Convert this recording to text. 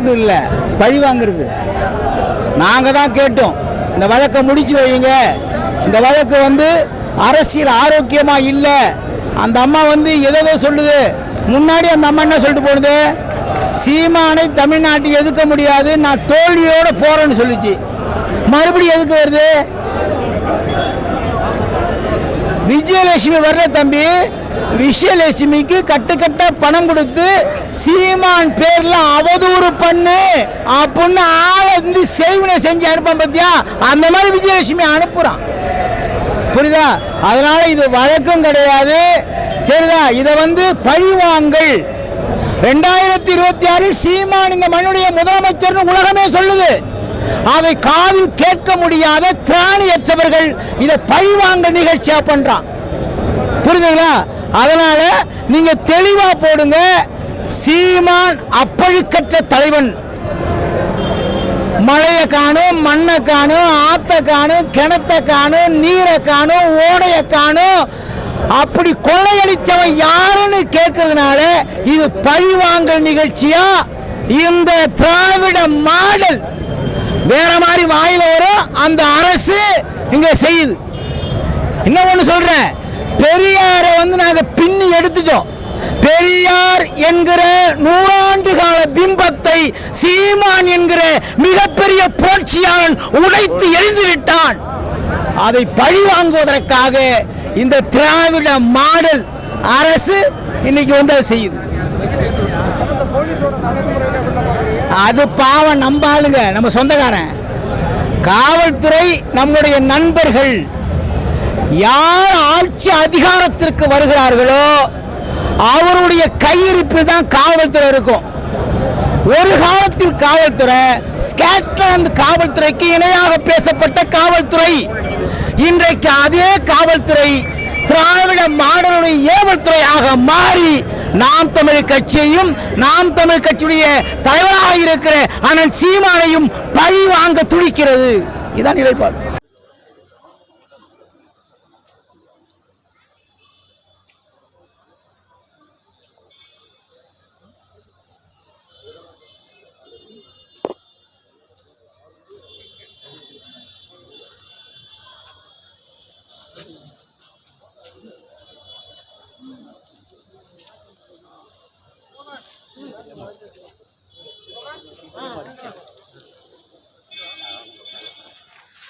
இது இல்லை பழி வாங்குறது. நாங்கள் தான் கேட்டோம். இந்த வழக்கை முடிச்சு வைங்க இந்த வழக்கு வந்து அரசியல் ஆரோக்கியமாக இல்லை. அந்த அம்மா வந்து எதோ சொல்லுது. முன்னாடி அந்த அம்மா என்ன சொல்லிட்டு போனது? சீமானை தமிழ்நாட்டுக்கு எதுக்க முடியாது. நான் தோல்வியோட போறேன்னு சொல்லுச்சு. மறுபடியும் எதுக்கு வருது? விஜயலட்சுமி வர்ற தம்பி விஜயலட்சுமிக்கு கட்டுக்கட்ட பணம் கொடுத்து சீமான் பேர்ல அவதூறு பண்ணு. அப்படின்னு ஆளை வந்து செய்வினை செஞ்சு அனுப்பான் பத்தியா? அந்த மாதிரி விஜயலட்சுமி அனுப்புறான். புரியுதா? அதனால இது வழக்கம் கிடையாது. தெரியுதா? இதை வந்து பழிவாங்கள் ரெண்டாயிரத்தி இருபத்தி ஆறில் சீமான் இந்த மண்ணுடைய முதலமைச்சர்னு உலகமே சொல்லுது. அதை காதில் கேட்க முடியாத திராணியற்றவர்கள் இதை பழிவாங்க நிகழ்ச்சியா பண்றான். புரியுதுங்களா? அதனால நீங்க தெளிவா போடுங்க. சீமான் அப்பழுக்கற்ற தலைவன். மழையை காணும் மண்ணை காணும் ஆத்த காணும் கிணத்தை காணும் நீரை காணும் ஓடையை காணும். அப்படி கொள்ளையடிச்சவன் யாருன்னு கேட்கறதுனால இது பழிவாங்கல் நிகழ்ச்சியா? இந்த திராவிட மாடல். வேற மாதிரி வாயில வரும் அந்த அரசு இங்க செய்யுது. இன்னும் ஒன்று சொல்றேன். பெரியாரை வந்து நாங்க என்கிற நூறாண்டு கால பிம்பத்தை சீமான் என்கிற மிகப்பெரிய புரட்சியாளன் உடைத்து எரிந்து விட்டான் அதை பழி வாங்குவதற்காக இந்த திராவிட மாடல் அரசு இன்னைக்கு வந்து அதை செய்யுது. அது பாவம் நம்ம ஆளுங்க நம்ம சொந்தக்காரன். காவல்துறை நம்முடைய நண்பர்கள் யார் ஆட்சி அதிகாரத்திற்கு வருகிறார்களோ அவருடைய கையிருப்பில் தான் காவல்துறை இருக்கும். ஒரு காலத்தில் காவல்துறை ஸ்காட்லாந்து காவல்துறைக்கு இணையாக பேசப்பட்ட காவல்துறை. இன்றைக்கு அதே காவல்துறை திராவிட மாடலுடைய ஏவல் துறையாக மாறி நாம் தமிழ் கட்சியையும் நாம் தமிழ் கட்சியுடைய தலைவராக இருக்கிற அண்ணன் சீமானையும் பழி வாங்க துடிக்கிறது. இதான் நிலைப்பாடு. Ah,